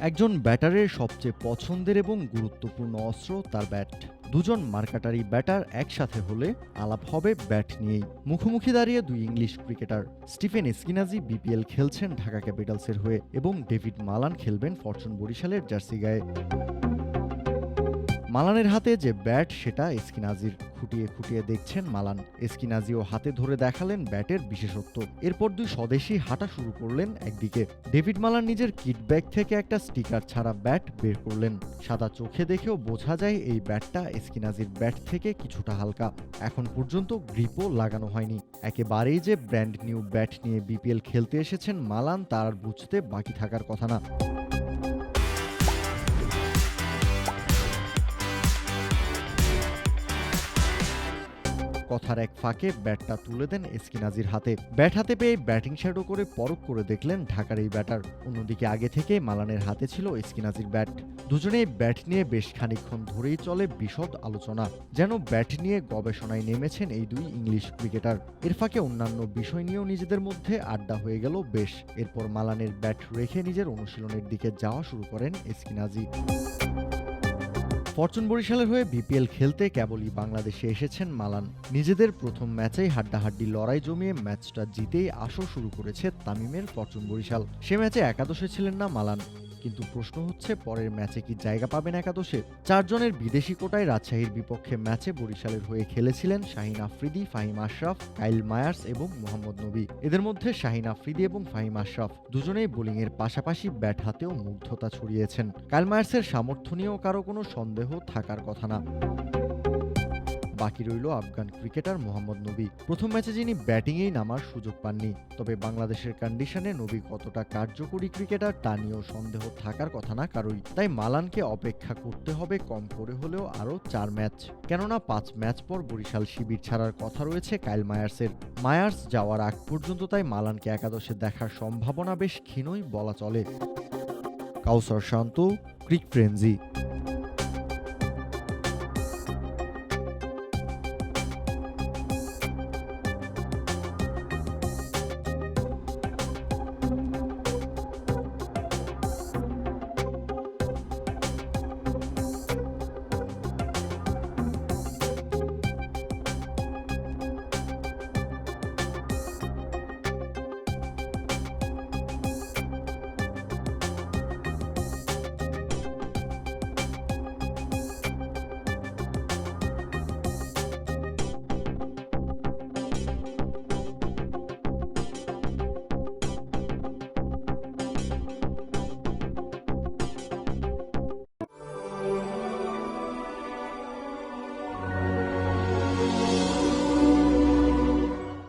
একজন ব্যাটারের সবচেয়ে পছন্দের এবং গুরুত্বপূর্ণ অস্ত্র তার ব্যাট। দুজন মার্কাটারি ব্যাটার একসাথে হলে আলাপ হবে ব্যাট নিয়েই। মুখোমুখি দাঁড়িয়ে দুই English cricketer Stephen Eskinazi BPL খেলছেন ঢাকা ক্যাপিটালসের হয়ে এবং ডেভিড মালান খেলবেন ফরচুন বরিশালের জার্সি গায়ে। মালানের হাতে যে ব্যাট, সেটা এসকিনাজির খুঁটিয়ে খুঁটিয়ে দেখছেন মালান। এসকিনাজিও হাতে ধরে দেখালেন ব্যাটের বিশেষত্ব। এরপর দুই স্বদেশি হাঁটা শুরু করলেন একদিকে। ডেভিড মালান নিজের কিট ব্যাগ থেকে একটা স্টিকার ছাড়া ব্যাট বের করলেন। সাদা চোখে দেখেও বোঝা যায় এই ব্যাটটা এসকিনাজির ব্যাট থেকে কিছুটা হালকা। এখন পর্যন্ত গ্রিপও লাগানো হয়নি। একেবারেই যে ব্র্যান্ড নিউ ব্যাট নিয়ে বিপিএল খেলতে এসেছেন মালান, তার বুঝতে বাকি থাকার কথা না। কথার এক ফাঁকে ব্যাটটা তুলে দেন এসকিনাজির হাতে। ব্যাট হাতে পেয়ে ব্যাটিং শ্যাডো করে পরখ করে দেখলেন ঢাকার এই ব্যাটার। অন্যদিকে আগে থেকে মালানের হাতে ছিল এসকিনাজির ব্যাট। দুজনেই ব্যাট নিয়ে বেশ খানিকক্ষণ ধরেই চলে বিশদ আলোচনা, যেন ব্যাট নিয়ে গবেষণায় নেমেছেন এই দুই ইংলিশ ক্রিকেটার। এর ফাঁকে অন্যান্য বিষয় নিয়েও নিজেদের মধ্যে আড্ডা হয়ে গেল বেশ। এরপর মালানের ব্যাট রেখে নিজের অনুশীলনের দিকে যাওয়া শুরু করেন এসকিনাজি। ফরচুন বরিশালের হয়ে বিপিএল খেলতে কেবলই বাংলাদেশে এসেছেন মালান। নিজেদের প্রথম ম্যাচেই হাড্ডাহাড্ডি লড়াই জমিয়ে ম্যাচটা জিতেই আসর শুরু করেছে তামিমের ফরচুন বরিশাল। সে ম্যাচে একাদশে ছিলেন না মালান। কিন্তু প্রশ্ন হচ্ছে, পরের ম্যাচে কি জায়গা পাবেন একাদশে? চারজনের বিদেশি কোটায় রাজশাহীর বিপক্ষে ম্যাচে বরিশালের হয়ে খেলেছিলেন শাহিন আফ্রিদি, ফাহিম আশরাফ, কাইল মায়ার্স এবং মোহাম্মদ নবী। এদের মধ্যে শাহিন আফ্রিদি এবং ফাহিম আশরাফ দুজনেই বোলিংয়ের পাশাপাশি ব্যাট হাতেও মুগ্ধতা ছড়িয়েছেন। কাইল মায়ার্সের সামর্থ্য নিয়েও কারও কোনো সন্দেহ থাকার কথা না। বাকি রইল আফগান ক্রিকেটার মোহাম্মদ নবী। প্রথম ম্যাচে যিনি ব্যাটিংয়েই নামার সুযোগ পাননি, তবে বাংলাদেশের কন্ডিশনে নবী কতটা কার্যকরী ক্রিকেটার তা নিয়েও সন্দেহ থাকার কথা না কারোই তাই মালানকে অপেক্ষা করতে হবে কম করে হলেও আরও চার ম্যাচ। কেননা পাঁচ ম্যাচ পর বরিশাল শিবির ছাড়ার কথা রয়েছে কাইল মায়ার্সের। মায়ার্স যাওয়ার আগ পর্যন্ত তাই মালানকে একাদশে দেখার সম্ভাবনা বেশ ক্ষীণই বলা চলে। কাউসার শান্ত, ক্রিক ফ্রেন্জি